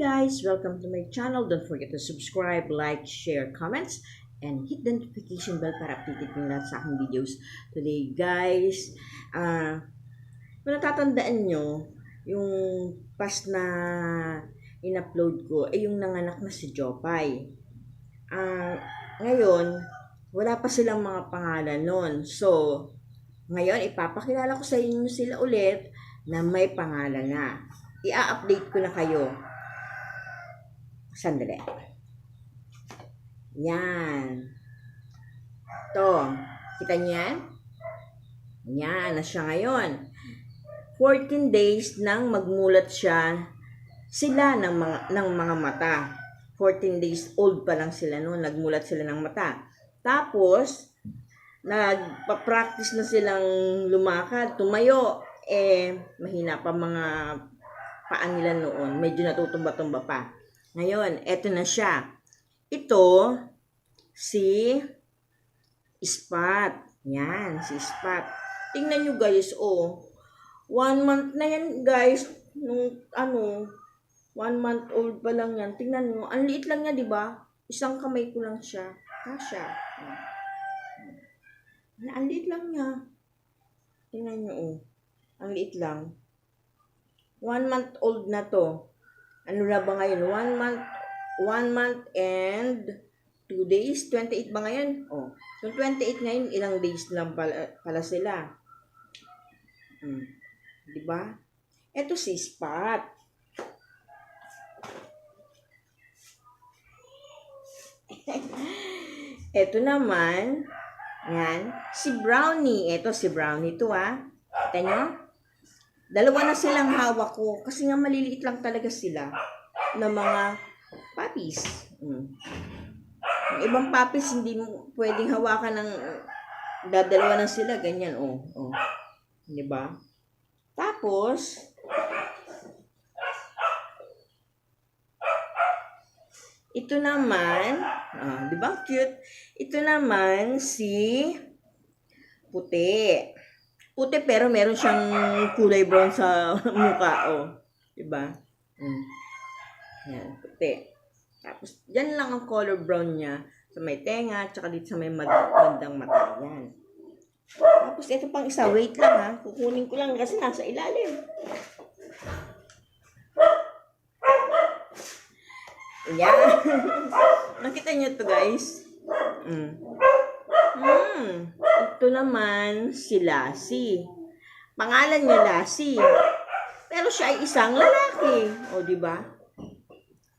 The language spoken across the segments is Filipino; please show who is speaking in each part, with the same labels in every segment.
Speaker 1: guys! Welcome to my channel. Don't forget to subscribe, like, share, comments, and hit the notification bell para updated yung lahat sa aking videos. Today guys, ah, kung natatandaan nyo, yung past na in-upload ko, ay yung nanganak na si Jopay. Ah, ngayon, wala pa silang mga pangalan nun. So, ngayon, ipapakilala ko sa inyo sila ulit na may pangalan na. I-update ko na kayo. Sandali. Yan. To. Kita niyo yan? Yan, na siya ngayon. 14 days nang magmulat siya sila ng mga, ng mga mata. 14 days old pa lang sila noon, nagmulat sila ng mata. Tapos, nagpa-practice na silang lumakad, tumayo. Eh, mahina pa mga paa nila noon. Medyo natutumba-tumba pa. Ngayon, eto na siya. Ito, si Spot. Yan, si Spot. Tingnan nyo guys, oh. One month na yan guys. Nung ano, one month old pa lang yan. Tingnan mo, ang liit lang niya, di ba? Isang kamay ko lang siya. Kasha. Na, ang liit lang niya. Tingnan nyo, oh. Ang liit lang. One month old na to. Ano na ba ngayon? One month, one month and two days? 28 ba ngayon? Oh. So, 28 ngayon, ilang days lang pala, pala sila. Hmm. Di ba? Ito si Spot. Ito naman, yan, si Brownie. Ito si Brownie to ah. Kita nyo? Dalawa na silang hawak ko kasi nga maliliit lang talaga sila na mga puppies. Mm. Yung ibang puppies hindi mo pwedeng hawakan ng dadalawa na sila ganyan oh. oh. 'Di ba? Tapos ito naman, ah, 'di ba cute? Ito naman si puti. Puti pero meron siyang kulay brown sa mukha, oh. 'Di ba? Mm. Yan, puti. Tapos, yan lang ang color brown niya sa may tenga, tsaka dito sa may mag bandang mata. Yan. Tapos, ito pang isa. Wait lang, ha. Kukunin ko lang kasi nasa ilalim. Yan. Nakita niyo to guys? Mm. Hmm. Ito naman si Lassie. Pangalan niya Lassie. Pero siya ay isang lalaki. O, di ba?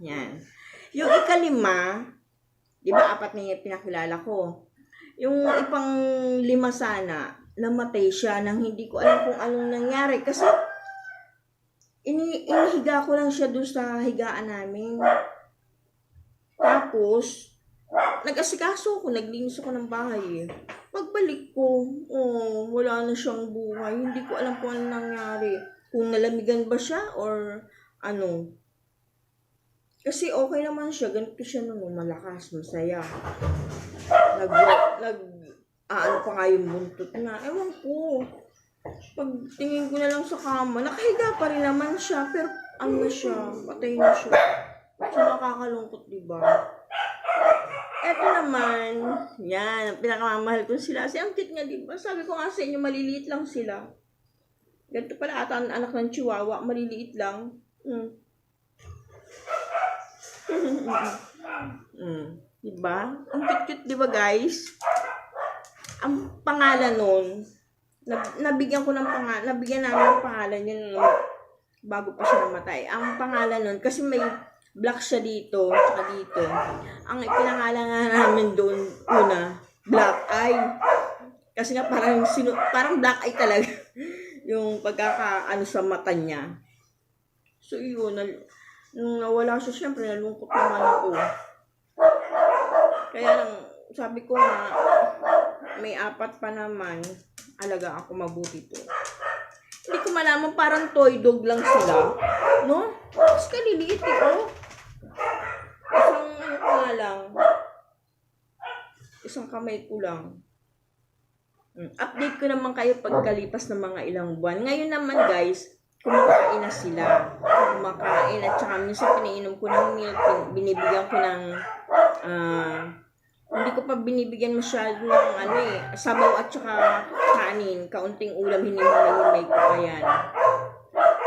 Speaker 1: Yan. Yung ikalima, di ba apat na pinakilala ko. Yung ipang lima sana, namatay siya nang hindi ko alam kung anong nangyari. Kasi, ini inihiga ko lang siya doon sa higaan namin. Tapos, nag-asikaso ko, naglinis ako ng bahay eh. Pagbalik ko, oh, wala na siyang buhay. Hindi ko alam kung ano nangyari. Kung nalamigan ba siya or ano. Kasi okay naman siya. Ganito siya noon, malakas, masaya. Nag, nag, ah, ano pa nga yung buntot na. Ewan ko. Pag tingin ko na lang sa kama, nakahiga pa rin naman siya. Pero ano siya, patay na siya. So nakakalungkot, di ba? Eto naman, yan, ang pinakamamahal ko sila. Kasi ang cute nga, di ba? Sabi ko nga sa inyo, maliliit lang sila. Ganito pala ata ang anak ng chihuahua, maliliit lang. Mm. mm. Diba? Ang cute-cute, di ba guys? Ang pangalan nun, nab- nabigyan ko ng pangalan, nabigyan namin ng pangalan yun bago pa siya namatay. Ang pangalan nun, kasi may black siya dito, tsaka dito. Ang ipinangalan nga namin doon, una, black eye. Kasi nga parang, sinu- parang black eye talaga. yung pagkaka, ano sa mata niya. So yun, nal- nung nawala siya, syempre nalungkot naman ako. Kaya lang, sabi ko nga, may apat pa naman, alaga ako mabuti to. Hindi ko malaman, parang toy dog lang sila. No? Mas kaliliit eh, oh. Nga lang. Isang kamay ko lang. Mm, Update ko naman kayo pagkalipas ng mga ilang buwan. Ngayon naman guys, kumakain na sila. kumakain at saka minsan pinainom ko ng milk, binibigyan ko ng ah, hindi ko pa binibigyan masyado ng ano eh, sabaw at saka kanin, kaunting ulam, hinimay-himay ko pa yan.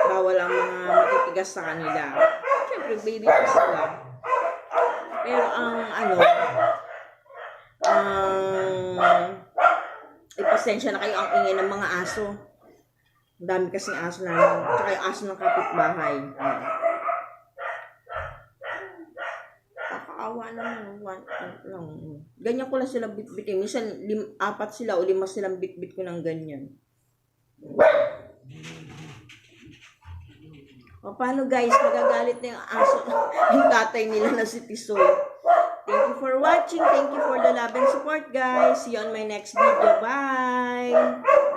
Speaker 1: Bawal ang mga matitigas sa kanila. Siyempre, baby pa sila. Pero ang ano, ang ipasensya na kayo ang ingay ng mga aso. Ang dami kasing aso namin. Tsaka yung aso ng kapitbahay. Kakaawa naman. One, lang. Ganyan ko lang sila bitbitin. Minsan, lim, apat sila o lima silang bitbit ko ng ganyan. O paano guys, magagalit na yung aso, yung tatay nila na si Tisoy. Thank you for watching. Thank you for the love and support guys. See you on my next video. Bye!